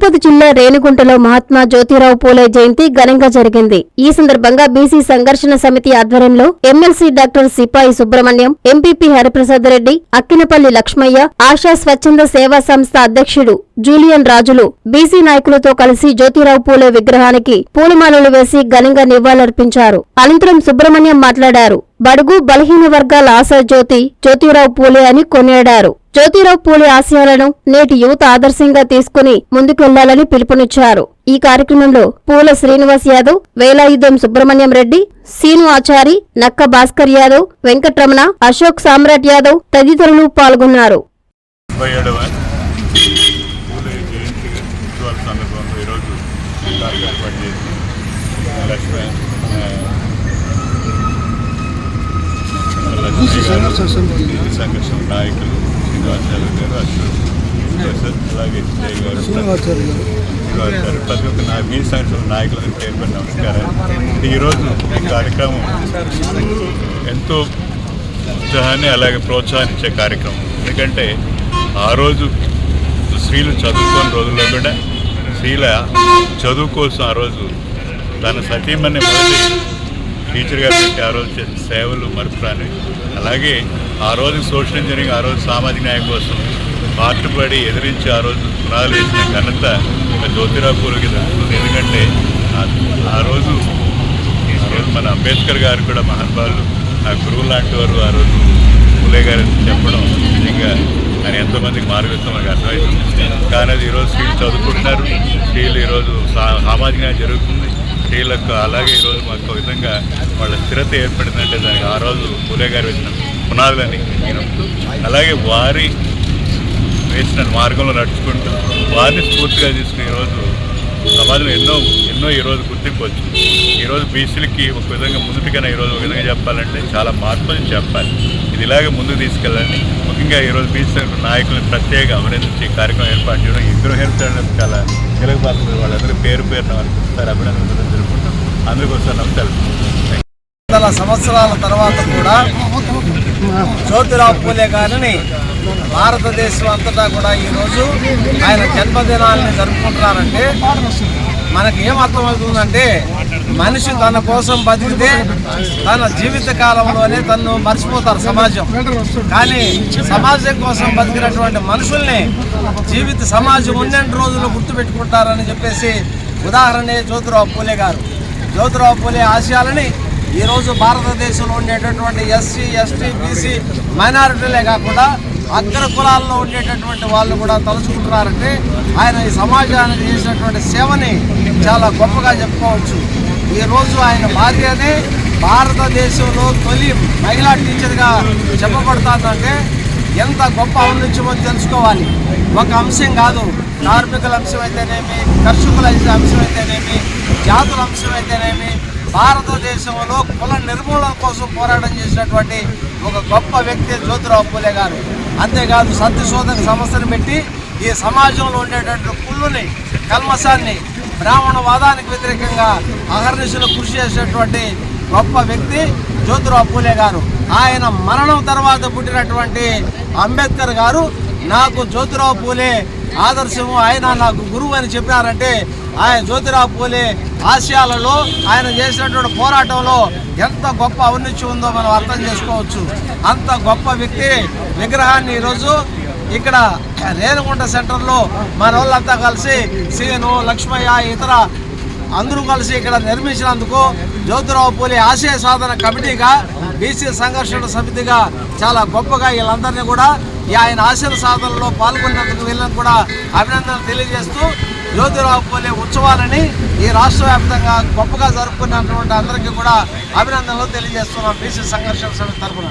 తిరుపతి జిల్లా రేణిగుంటలో మహాత్మా జ్యోతిరావు పూలే జయంతి ఘనంగా జరిగింది. ఈ సందర్భంగా బీసీ సంఘర్షణ సమితి ఆధ్వర్యంలో MLC doctor Sipai Subrahmanyam MPP Hariprasad Reddy Akkinapalli Lakshmaiah Asha స్వచ్ఛంద సేవా సంస్థ అధ్యక్షుడు జూలియన్ రాజులు బీసీ నాయకులతో కలిసి జ్యోతిరావు పూలే విగ్రహానికి పూలమాలలు వేసి ఘనంగా నివాళులర్పించారు. అనంతరం సుబ్రహ్మణ్యం మాట్లాడారు. బడుగు బలహీన వర్గాల ఆశాజ్యోతి జ్యోతిరావు పూలే అని కొనియాడారు. జ్యోతిరావు పూలే ఆశయాలను నేటి యువత ఆదర్శంగా తీసుకుని ముందుకెళ్ళాలని పిలుపునిచ్చారు. ఈ కార్యక్రమంలో పూల శ్రీనివాస్ యాదవ్ వేలాయుధం సుబ్రహ్మణ్యం రెడ్డి సీను ఆచారి నక్క భాస్కర్ యాదవ్ వెంకట్రమణ అశోక్ సామ్రాట్ యాదవ్ తదితరులు పాల్గొన్నారు. ముప్పై ఈరోజు ఈ కార్యక్రమం ఏర్పాటు చేసి లక్ష్మీ ఆ, లక్ష్మీ గారు, బీసీ సంఘర్షణ నాయకులు శ్రీనివాసాచార్య గారు అశ్వత్ అలాగే జయ గారు ప్రతి ఒక్క నా బీసీ సంఘర్షణ నాయకులకు పేరు పేరు నమస్కారం ఈరోజు ఈ కార్యక్రమం ఎంతో ఉత్సాహాన్ని అలాగే ప్రోత్సహించే కార్యక్రమం ఎందుకంటే ఆ రోజు స్త్రీలు చదువుకోని రోజుల్లో కూడా స్త్రీల చదువు కోసం ఆ రోజు తన సతీమణి మొదటి టీచర్గా పెట్టి ఆ రోజు సేవలు మరపురాని. అలాగే ఆ రోజు సోషల్ ఇంజనీరింగ్ ఆ రోజు సామాజిక న్యాయం కోసం పాటుపడి ఎదిరించి ఆ రోజు పునాదులు వేసిన ఘనత జ్యోతిరావు పూలకి దక్కుతుంది ఎందుకంటే ఆ- రోజు మన అంబేద్కర్ గారు కూడా మహానుభావులు. ఆ గురువు లాంటి వారు ఆ రోజు పూలే గారు చెప్పడం నిజంగా ఆయన ఎంతోమందికి మార్గదర్శనం మనకు అర్థమవుతుంది. కానీ అది ఈరోజు స్త్రీలు చదువుకుంటున్నారు. స్త్రీలు ఈరోజు సా- సామాజిక జరుగుతుంది. స్త్రీలకు అలాగే ఈరోజు మాకు ఒక విధంగా వాళ్ళ స్థిరత ఏర్పడిందంటే దానికి ఆ రోజు పూలే గారు వేసిన పునాదులని నేను అలాగే వారి వేసిన మార్గంలో నడుచుకుంటూ వారిని స్ఫూర్తిగా తీసుకుని ఈరోజు సమాజంలో ఎన్నో ఎన్నో ఈరోజు గుర్తింపు వచ్చింది. ఈరోజు బీసీలకి ఒక విధంగా ముందుకైనా ఈరోజు ఒక విధంగా చెప్పాలంటే చాలా మార్పులు చెప్పాలి. ఇది ఇలాగే ముందుకు తీసుకెళ్ళండి. ముఖ్యంగా ఈరోజు బీచ్ నాయకులను ప్రత్యేక అభినందించి కార్యక్రమం ఏర్పాటు చేయడం ఇద్దరు హెల్ప్ చాలా తెలుగు పాత్ర వాళ్ళందరూ పేరు పేరున ఒకసారి అభినందనలు జరుపుకుంటాం అందుకోసం ఒకసారి నమస్కారం వందల సంవత్సరాల తర్వాత కూడా జ్యోతిరావు పూలే గారిని భారతదేశం అంతటా కూడా ఈరోజు ఆయన జన్మదినాన్ని జరుపుకుంటున్నారంటే మనకి ఏం అర్థమవుతుందంటే మనిషి తన కోసం బతికితే తన జీవిత కాలంలోనే తను మర్చిపోతారు సమాజం. కానీ సమాజం కోసం బతికినటువంటి మనుషుల్ని జీవిత సమాజం ఉన్నంటి రోజులు గుర్తుపెట్టుకుంటారని చెప్పేసి ఉదాహరణ జ్యోతిరావు పూలే గారు. జ్యోతిరావు పూలే ఆశయాలని ఈరోజు భారతదేశంలో ఉండేటటువంటి ఎస్సీ ఎస్టీ బీసీ మైనారిటీలే కాకుండా అగ్ర కులాల్లో ఉండేటటువంటి వాళ్ళు కూడా తలుచుకుంటున్నారంటే ఆయన ఈ సమాజానికి చేసినటువంటి సేవని చాలా గొప్పగా చెప్పుకోవచ్చు. ఈరోజు ఆయన భార్యనే భారతదేశంలో తొలి మహిళా టీచర్గా చెప్పబడుతుందంటే ఎంత గొప్ప ఔన్నత్యమో తెలుసుకోవాలి. ఒక అంశం కాదు కార్మికుల అంశం అయితేనేమి కర్షకుల అంశం అయితేనేమి జాతుల అంశం అయితేనేమి భారతదేశంలో కుల నిర్మూలన కోసం పోరాటం చేసినటువంటి ఒక గొప్ప వ్యక్తి జ్యోతిరావు పూలే గారు. అంతేకాదు సత్యశోధక సంస్థను పెట్టి ఈ సమాజంలో ఉండేటటువంటి కుళ్ళుని కల్మసాన్ని బ్రాహ్మణవాదానికి వ్యతిరేకంగా అహర్నిశలు కృషి చేసేటువంటి గొప్ప వ్యక్తి జ్యోతిరావు పూలే గారు. ఆయన మరణం తర్వాత పుట్టినటువంటి అంబేద్కర్ గారు నాకు జ్యోతిరావు పూలే ఆదర్శము ఆయన నాకు గురువు అని చెప్పినారంటే ఆయన జ్యోతిరావు పూలే ఆశయాలలో ఆయన చేసినటువంటి పోరాటంలో ఎంత గొప్ప ఔన్నత్యం ఉందో మనం అర్థం చేసుకోవచ్చు. అంత గొప్ప వ్యక్తి విగ్రహాన్ని ఈరోజు ఇక్కడ రేణుగుంట సెంటర్లో మన వాళ్ళంతా కలిసి సీను లక్ష్మయ్య ఇతర అందరూ కలిసి ఇక్కడ నిర్మించినందుకు జ్యోతిరావు పూలే ఆశయ సాధన కమిటీగా బీసీ సంఘర్షణ సమితిగా చాలా గొప్పగా వీళ్ళందరినీ కూడా ఈ ఆయన ఆశయ సాధనలో పాల్గొన్నందుకు వీళ్ళని కూడా అభినందనలు తెలియజేస్తూ జ్యోతిరావు పోలే ఉత్సవాలని ఈ రాష్ట్ర వ్యాప్తంగా గొప్పగా జరుపుకున్నటువంటి అందరికీ కూడా అభినందనలు తెలియజేస్తున్నాం బీసీ సంఘర్షణ సమితి తరఫున.